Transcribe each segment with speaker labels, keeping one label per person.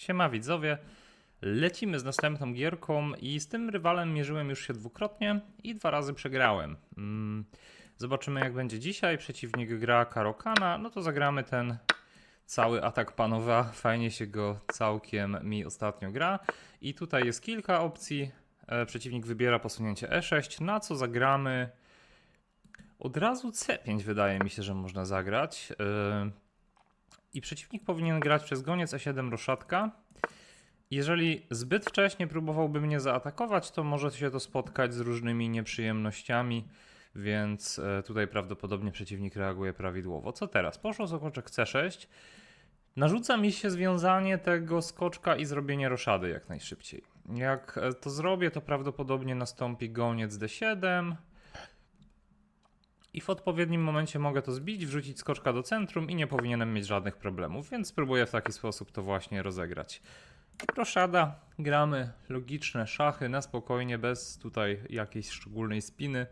Speaker 1: Siema widzowie, lecimy z następną gierką i z tym rywalem mierzyłem już się dwukrotnie i dwa razy przegrałem. Mm, Zobaczymy jak będzie dzisiaj, przeciwnik gra Karokana, no to zagramy ten cały atak panowa, fajnie się go całkiem mi ostatnio gra. I tutaj jest kilka opcji, E, przeciwnik wybiera posunięcie E6, na co zagramy? Od razu C5 wydaje mi się, że można zagrać. I przeciwnik powinien grać przez goniec E7 roszatka. Jeżeli zbyt wcześnie próbowałby mnie zaatakować, to może się to spotkać z różnymi nieprzyjemnościami, więc e, tutaj prawdopodobnie przeciwnik reaguje prawidłowo. Co teraz? Poszło sokoczek C6. Narzuca mi się związanie tego skoczka i zrobienie roszady jak najszybciej. Jak e, to zrobię, to prawdopodobnie nastąpi goniec D7. I w odpowiednim momencie mogę to zbić, wrzucić skoczka do centrum i nie powinienem mieć żadnych problemów, więc spróbuję w taki sposób to właśnie rozegrać. Roszada, gramy logiczne szachy na spokojnie, bez tutaj jakiejś szczególnej spiny.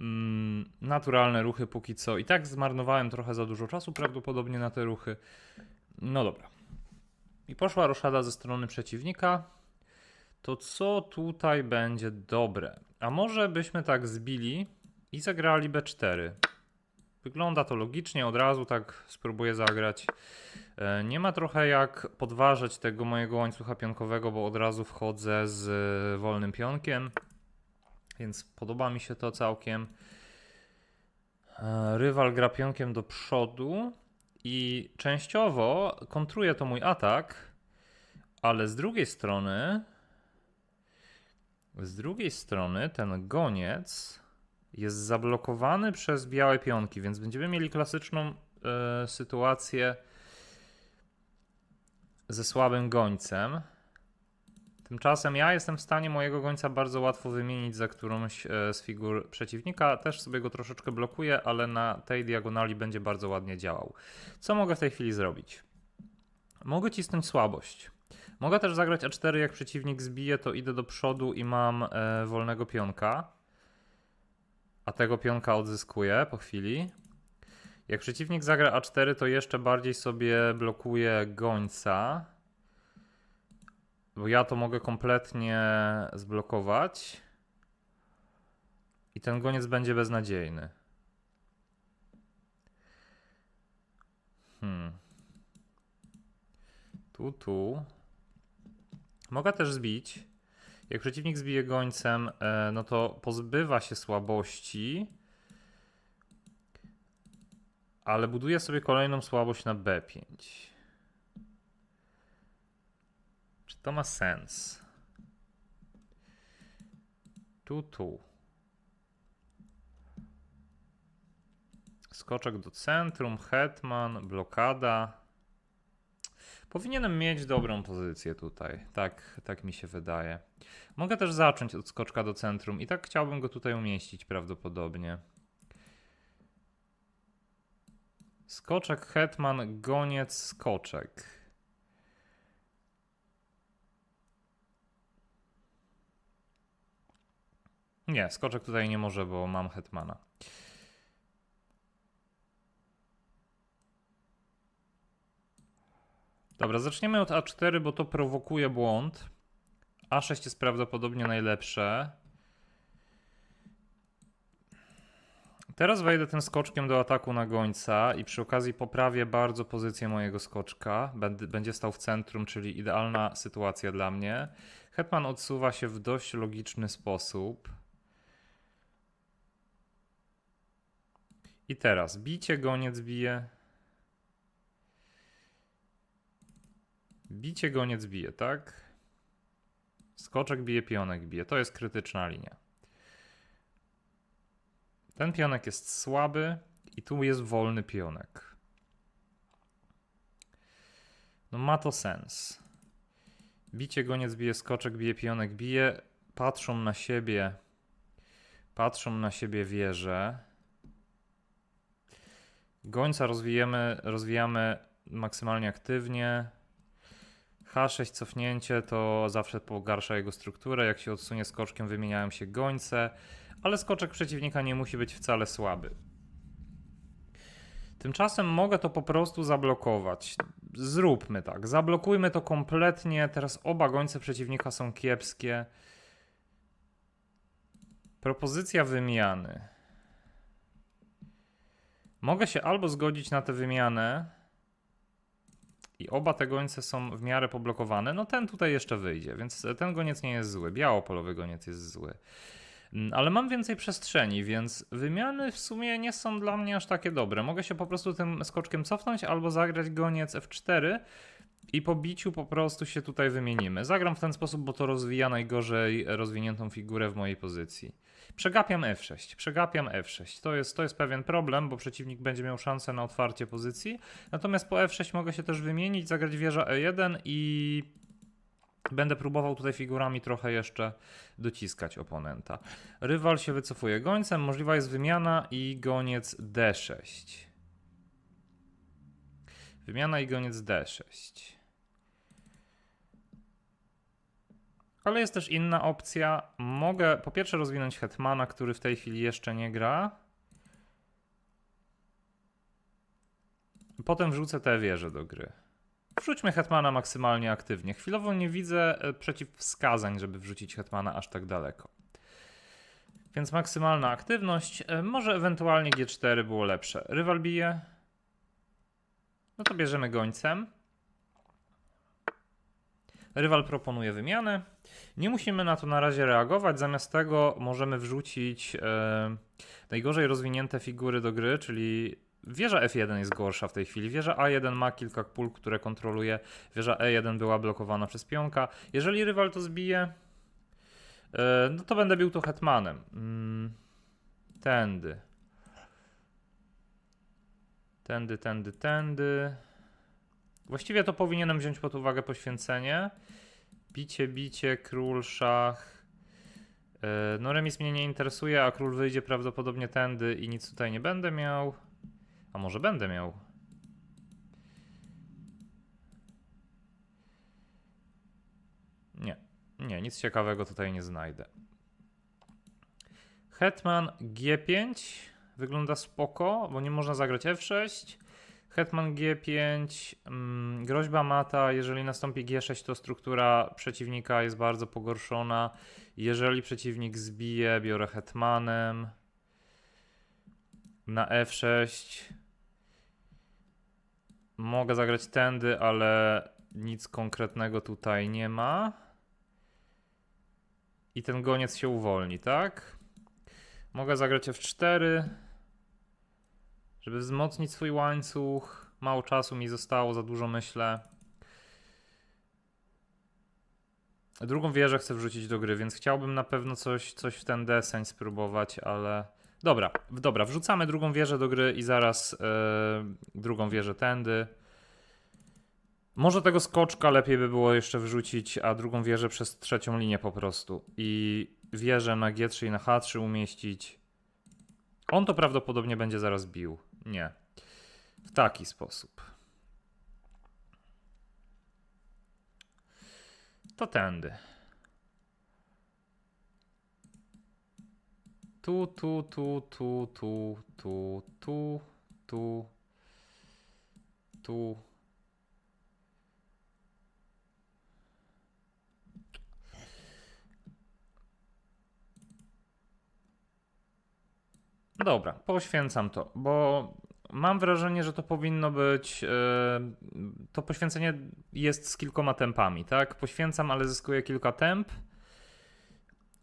Speaker 1: Mm, naturalne ruchy póki co. I tak zmarnowałem trochę za dużo czasu prawdopodobnie na te ruchy. No dobra. I poszła roszada ze strony przeciwnika. To co tutaj będzie dobre? A może byśmy tak zbili i zagrali B4. Wygląda to logicznie, od razu tak spróbuję zagrać. E, Nie ma trochę jak podważać tego mojego łańcucha pionkowego, bo od razu wchodzę z e, wolnym pionkiem. Więc podoba mi się to całkiem. E, Rywal gra pionkiem do przodu i częściowo kontruje to mój atak, ale z drugiej strony z drugiej strony ten goniec jest zablokowany przez białe pionki, więc będziemy mieli klasyczną e, sytuację ze słabym gońcem. Tymczasem ja jestem w stanie mojego gońca bardzo łatwo wymienić za którąś e, z figur przeciwnika. Też sobie go troszeczkę blokuję, ale na tej diagonali będzie bardzo ładnie działał. Co mogę w tej chwili zrobić? Mogę cisnąć słabość. Mogę też zagrać A4, jak przeciwnik zbije, to idę do przodu i mam e, wolnego pionka. A tego pionka odzyskuję po chwili. Jak przeciwnik zagra A4, to jeszcze bardziej sobie blokuję gońca. Bo ja to mogę kompletnie zblokować. I ten goniec będzie beznadziejny. Hmm. Tu, tu. Mogę też zbić. Jak przeciwnik zbije gońcem, e, no to pozbywa się słabości. Ale buduje sobie kolejną słabość na B5. Czy to ma sens? Tu, tu. Skoczek do centrum, hetman, blokada. Powinienem mieć dobrą pozycję tutaj. Tak, tak mi się wydaje. Mogę też zacząć od skoczka do centrum i tak chciałbym go tutaj umieścić prawdopodobnie. Skoczek, hetman, goniec, skoczek. Nie, skoczek tutaj nie może, bo mam hetmana. Dobra, zaczniemy od A4, bo to prowokuje błąd. A6 jest prawdopodobnie najlepsze. Teraz wejdę tym skoczkiem do ataku na gońca i przy okazji poprawię bardzo pozycję mojego skoczka. Będzie stał w centrum, czyli idealna sytuacja dla mnie. Hetman odsuwa się w dość logiczny sposób. I teraz bicie, goniec bije. Bicie, goniec bije, tak? Skoczek bije, pionek bije. To jest krytyczna linia. Ten pionek jest słaby i tu jest wolny pionek. No ma to sens. Bicie, goniec bije, skoczek bije, pionek bije. Patrzą na siebie. Patrzą na siebie wieże. Gońca rozwijamy, rozwijamy maksymalnie aktywnie. H6 cofnięcie to zawsze pogarsza jego strukturę. Jak się odsunie skoczkiem, wymieniają się gońce, ale skoczek przeciwnika nie musi być wcale słaby. Tymczasem mogę to po prostu zablokować. Zróbmy tak. Zablokujmy to kompletnie. Teraz oba gońce przeciwnika są kiepskie. Propozycja wymiany. Mogę się albo zgodzić na tę wymianę i oba te gońce są w miarę poblokowane. No ten tutaj jeszcze wyjdzie, więc ten goniec nie jest zły. Białopolowy goniec jest zły. Mm, Ale mam więcej przestrzeni, więc wymiany w sumie nie są dla mnie aż takie dobre. Mogę się po prostu tym skoczkiem cofnąć albo zagrać goniec F4 i po biciu po prostu się tutaj wymienimy. Zagram w ten sposób, bo to rozwija najgorzej rozwiniętą figurę w mojej pozycji. Przegapiam F6, przegapiam F6. To jest, to jest pewien problem, bo przeciwnik będzie miał szansę na otwarcie pozycji. Natomiast po F6 mogę się też wymienić, zagrać wieża E1 i będę próbował tutaj figurami trochę jeszcze dociskać oponenta. Rywal się wycofuje gońcem, możliwa jest wymiana i goniec D6. Wymiana i goniec D6. Ale jest też inna opcja. Mogę po pierwsze rozwinąć Hetmana, który w tej chwili jeszcze nie gra. Potem wrzucę te wieże do gry. Wrzućmy Hetmana maksymalnie aktywnie. Chwilowo nie widzę e, przeciwwskazań, żeby wrzucić Hetmana aż tak daleko. Więc maksymalna aktywność. E, Może ewentualnie G4 było lepsze. Rywal bije. No to bierzemy gońcem. Rywal proponuje wymianę. Nie musimy na to na razie reagować. Zamiast tego możemy wrzucić e, najgorzej rozwinięte figury do gry, czyli wieża F1 jest gorsza w tej chwili. Wieża A1 ma kilka pól, które kontroluje. Wieża E1 była blokowana przez pionka. Jeżeli rywal to zbije, e, no to będę bił to hetmanem. Mm, tędy. Tędy, tędy, tędy. Właściwie to powinienem wziąć pod uwagę poświęcenie. Bicie, bicie, król, szach. E, No remis mnie nie interesuje, a król wyjdzie prawdopodobnie tędy i nic tutaj nie będę miał. A może będę miał? Nie, nie, nic ciekawego tutaj nie znajdę. Hetman G5 wygląda spoko, bo nie można zagrać F6. Hetman G5, mm, groźba mata, jeżeli nastąpi G6, to struktura przeciwnika jest bardzo pogorszona. Jeżeli przeciwnik zbije, biorę hetmanem. Na F6 mogę zagrać tędy, ale nic konkretnego tutaj nie ma. I ten goniec się uwolni, tak? Mogę zagrać F4 żeby wzmocnić swój łańcuch. Mało czasu mi zostało, za dużo myślę. Drugą wieżę chcę wrzucić do gry, więc chciałbym na pewno coś, coś w ten deseń spróbować, ale. Dobra, dobra, wrzucamy drugą wieżę do gry i zaraz e, drugą wieżę tędy. Może tego skoczka lepiej by było jeszcze wrzucić, a drugą wieżę przez trzecią linię po prostu. I wieżę na G3 i na H3 umieścić. On to prawdopodobnie będzie zaraz bił. Nie. W taki sposób. To tędy. Tu, tu, tu, tu, tu, tu, tu, tu, tu. Dobra, poświęcam to, bo mam wrażenie, że to powinno być. e, to poświęcenie jest z kilkoma tempami, tak? Poświęcam, ale zyskuję kilka temp.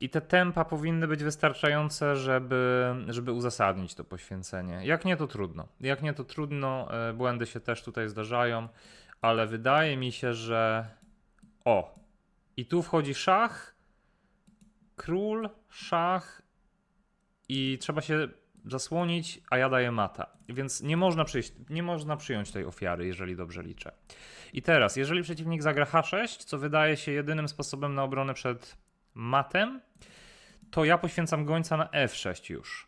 Speaker 1: I te tempa powinny być wystarczające, żeby, żeby uzasadnić to poświęcenie. Jak nie, to trudno. Jak nie, to trudno. e, Błędy się też tutaj zdarzają, ale wydaje mi się, że. O! I tu wchodzi szach, król, szach i trzeba się zasłonić, a ja daję mata. Więc nie można, przyjść, nie można przyjąć tej ofiary, jeżeli dobrze liczę. I teraz, jeżeli przeciwnik zagra H6, co wydaje się jedynym sposobem na obronę przed matem, to ja poświęcam gońca na F6 już.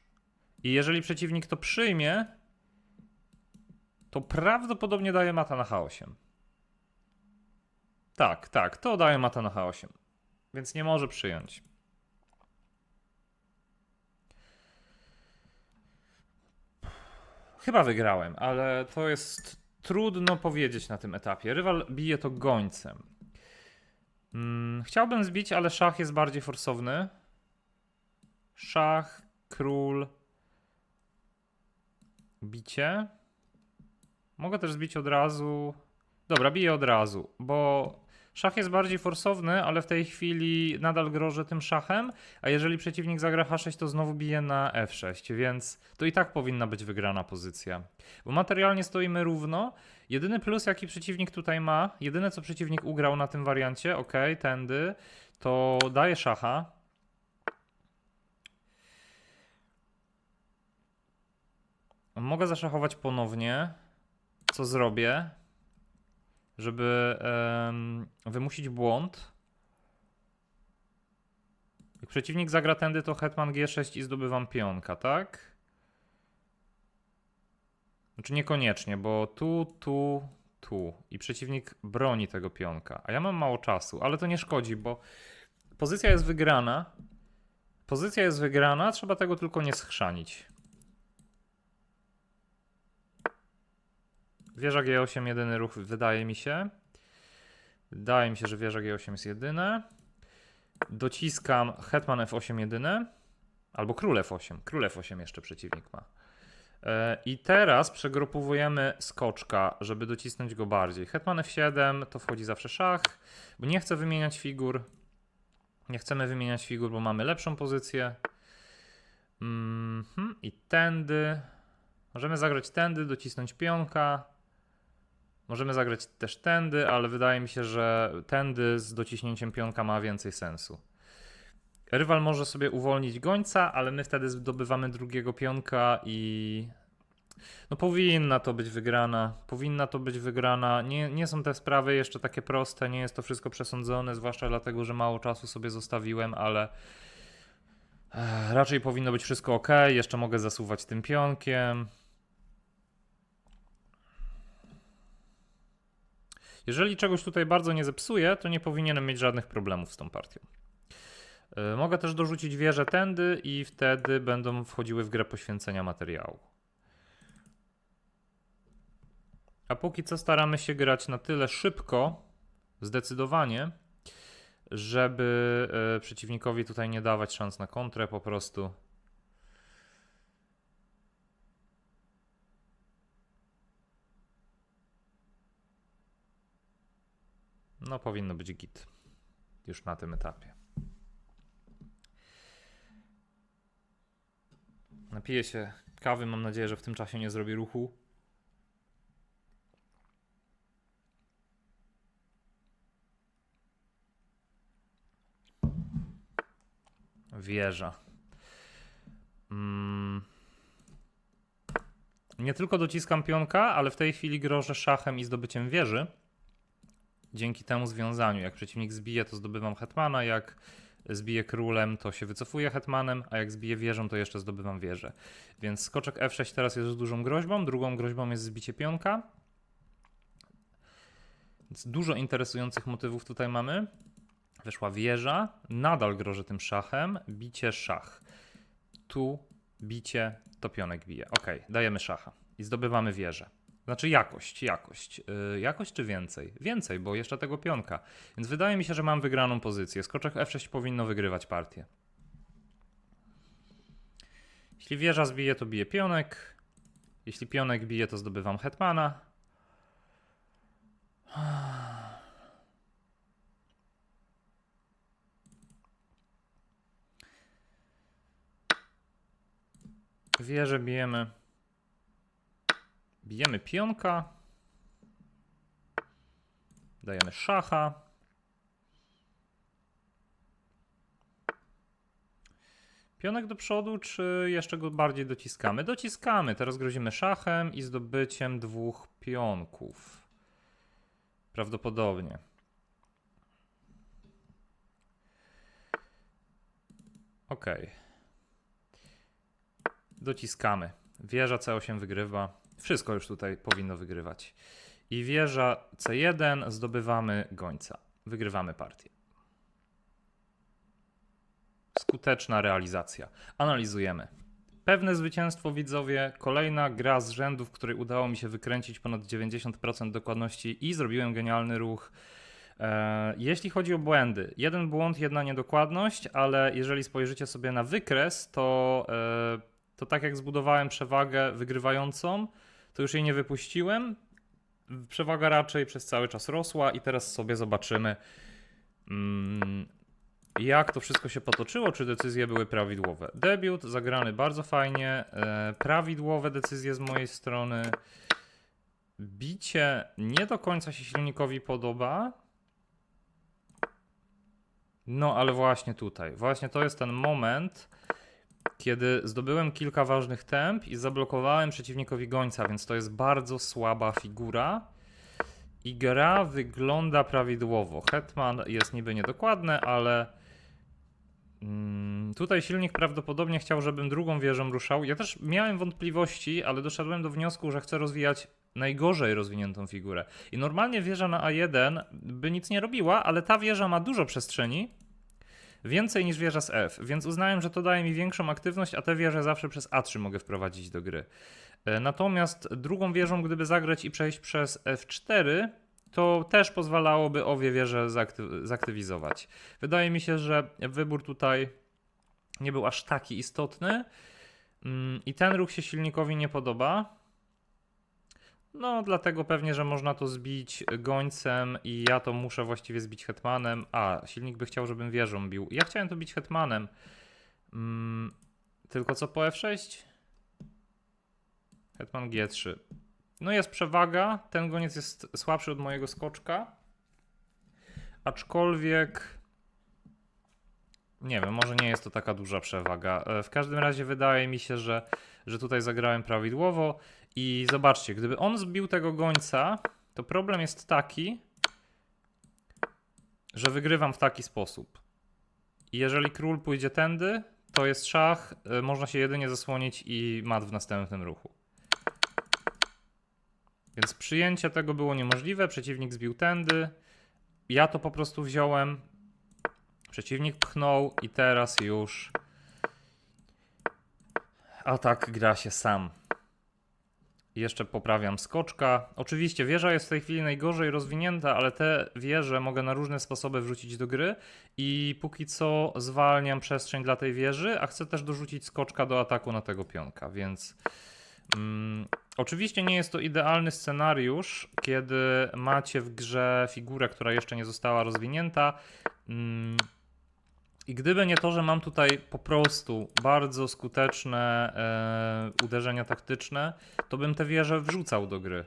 Speaker 1: I jeżeli przeciwnik to przyjmie, to prawdopodobnie daje mata na H8. Tak, tak, to daje mata na H8. Więc nie może przyjąć. Chyba wygrałem, ale to jest trudno powiedzieć na tym etapie. Rywal bije to gońcem. Mm, chciałbym zbić, ale szach jest bardziej forsowny. Szach, król, bicie. Mogę też zbić od razu. Dobra, biję od razu, bo szach jest bardziej forsowny, ale w tej chwili nadal grożę tym szachem, a jeżeli przeciwnik zagra h6, to znowu bije na f6, więc to i tak powinna być wygrana pozycja. Bo materialnie stoimy równo. Jedyny plus, jaki przeciwnik tutaj ma, jedyne co przeciwnik ugrał na tym wariancie, ok, tędy, to daje szacha. Mogę zaszachować ponownie. Co zrobię? Żeby wymusić błąd. Jak przeciwnik zagra tędy, to hetman g6 i zdobywam pionka, tak? Znaczy niekoniecznie, bo tu, tu, tu. I przeciwnik broni tego pionka. A ja mam mało czasu, ale to nie szkodzi, bo pozycja jest wygrana. Pozycja jest wygrana, trzeba tego tylko nie schrzanić. Wieża G8 jedyny ruch wydaje mi się. Wydaje mi się, że wieża G8 jest jedyne. Dociskam hetman F8 jedyne. Albo król F8. Król F8 jeszcze przeciwnik ma. E, I teraz przegrupowujemy skoczka, żeby docisnąć go bardziej. Hetman F7 to wchodzi zawsze szach, bo nie chcę wymieniać figur. Nie chcemy wymieniać figur, bo mamy lepszą pozycję. Mhm. I tędy. Możemy zagrać tędy, docisnąć pionka. Możemy zagrać też tędy, ale wydaje mi się, że tędy z dociśnięciem pionka ma więcej sensu. Rywal może sobie uwolnić gońca, ale my wtedy zdobywamy drugiego pionka i. No powinna to być wygrana. Powinna to być wygrana. Nie, nie są te sprawy jeszcze takie proste, nie jest to wszystko przesądzone, zwłaszcza dlatego, że mało czasu sobie zostawiłem, ale eh, raczej powinno być wszystko ok. Jeszcze mogę zasuwać tym pionkiem. Jeżeli czegoś tutaj bardzo nie zepsuję, to nie powinienem mieć żadnych problemów z tą partią. Yy, Mogę też dorzucić wieżę tędy i wtedy będą wchodziły w grę poświęcenia materiału. A póki co staramy się grać na tyle szybko, zdecydowanie, żeby yy, przeciwnikowi tutaj nie dawać szans na kontrę po prostu. No powinno być git już na tym etapie. Napiję się kawy, mam nadzieję, że w tym czasie nie zrobi ruchu. Wieża. Mm. Nie tylko dociskam pionka, ale w tej chwili grożę szachem i zdobyciem wieży. Dzięki temu związaniu. Jak przeciwnik zbije, to zdobywam hetmana. Jak zbije królem, to się wycofuję hetmanem, a jak zbije wieżą, to jeszcze zdobywam wieżę. Więc skoczek F6 teraz jest dużą groźbą. Drugą groźbą jest zbicie pionka. Więc dużo interesujących motywów tutaj mamy. Weszła wieża, nadal grożę tym szachem, bicie szach. Tu bicie, to pionek bije. Ok, dajemy szacha i zdobywamy wieżę. Znaczy jakość, jakość. Yy, jakość czy więcej? Więcej, bo jeszcze tego pionka. Więc wydaje mi się, że mam wygraną pozycję. Skoczek F6 powinno wygrywać partię. Jeśli wieża zbije, to bije pionek. Jeśli pionek bije, to zdobywam hetmana. Wieżę bijemy. Bijemy pionka. Dajemy szacha. Pionek do przodu, czy jeszcze go bardziej dociskamy? Dociskamy. Teraz grozimy szachem i zdobyciem dwóch pionków. Prawdopodobnie. Ok. Dociskamy. Wieża C8 wygrywa. Wszystko już tutaj powinno wygrywać. I wieża C1 zdobywamy gońca. Wygrywamy partię. Skuteczna realizacja. Analizujemy. pewne zwycięstwo widzowie, kolejna gra z rzędu, w której udało mi się wykręcić ponad 90% dokładności i zrobiłem genialny ruch. E, Jeśli chodzi o błędy, jeden błąd, jedna niedokładność, ale jeżeli spojrzycie sobie na wykres, to, e, to tak jak zbudowałem przewagę wygrywającą, to już jej nie wypuściłem. Przewaga raczej przez cały czas rosła i teraz sobie zobaczymy, mm, jak to wszystko się potoczyło, czy decyzje były prawidłowe. Debiut zagrany bardzo fajnie, e, prawidłowe decyzje z mojej strony. Bicie nie do końca się silnikowi podoba. No, ale właśnie tutaj. Właśnie to jest ten moment, kiedy zdobyłem kilka ważnych temp i zablokowałem przeciwnikowi gońca, więc to jest bardzo słaba figura. I gra wygląda prawidłowo. Hetman jest niby niedokładny, ale mm, tutaj silnik prawdopodobnie chciał, żebym drugą wieżą ruszał. Ja też miałem wątpliwości, ale doszedłem do wniosku, że chcę rozwijać najgorzej rozwiniętą figurę. I normalnie wieża na A1 by nic nie robiła, ale ta wieża ma dużo przestrzeni, więcej niż wieża z F, więc uznałem, że to daje mi większą aktywność, a tę wieżę zawsze przez A3 mogę wprowadzić do gry. E, Natomiast drugą wieżą, gdyby zagrać i przejść przez F4, to też pozwalałoby obie wieże zaakty- zaktywizować. Wydaje mi się, że wybór tutaj nie był aż taki istotny Mm, i ten ruch się silnikowi nie podoba. No, dlatego pewnie, że można to zbić gońcem i ja to muszę właściwie zbić hetmanem. A, silnik by chciał, żebym wieżą bił. Ja chciałem to bić hetmanem. Mm, tylko co po F6? Hetman G3. No jest przewaga, ten goniec jest słabszy od mojego skoczka. Aczkolwiek nie wiem, może nie jest to taka duża przewaga. E, W każdym razie wydaje mi się, że, że tutaj zagrałem prawidłowo. I zobaczcie, gdyby on zbił tego gońca, to problem jest taki, że wygrywam w taki sposób. I jeżeli król pójdzie tędy, to jest szach, e, można się jedynie zasłonić i mat w następnym ruchu. Więc przyjęcie tego było niemożliwe, przeciwnik zbił tędy. Ja to po prostu wziąłem, Przeciwnik pchnął i teraz już atak gra się sam. Jeszcze poprawiam skoczka. Oczywiście wieża jest w tej chwili najgorzej rozwinięta, ale te wieże mogę na różne sposoby wrzucić do gry i póki co zwalniam przestrzeń dla tej wieży, a chcę też dorzucić skoczka do ataku na tego pionka, więc mm, oczywiście nie jest to idealny scenariusz, kiedy macie w grze figurę, która jeszcze nie została rozwinięta. Mm, i gdyby nie to, że mam tutaj po prostu bardzo skuteczne e, uderzenia taktyczne, to bym tę wieżę wrzucał do gry.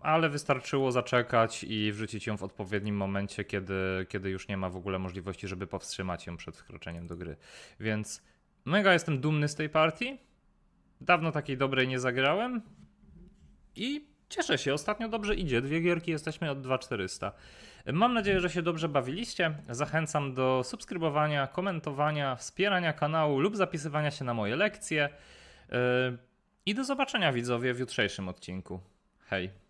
Speaker 1: Ale wystarczyło zaczekać i wrzucić ją w odpowiednim momencie, kiedy, kiedy już nie ma w ogóle możliwości, żeby powstrzymać ją przed wkroczeniem do gry. Więc mega jestem dumny z tej partii. Dawno takiej dobrej nie zagrałem. I cieszę się, ostatnio dobrze idzie. Dwie gierki jesteśmy od 2400. Mam nadzieję, że się dobrze bawiliście. Zachęcam do subskrybowania, komentowania, wspierania kanału lub zapisywania się na moje lekcje. Yy, I do zobaczenia widzowie w jutrzejszym odcinku. Hej.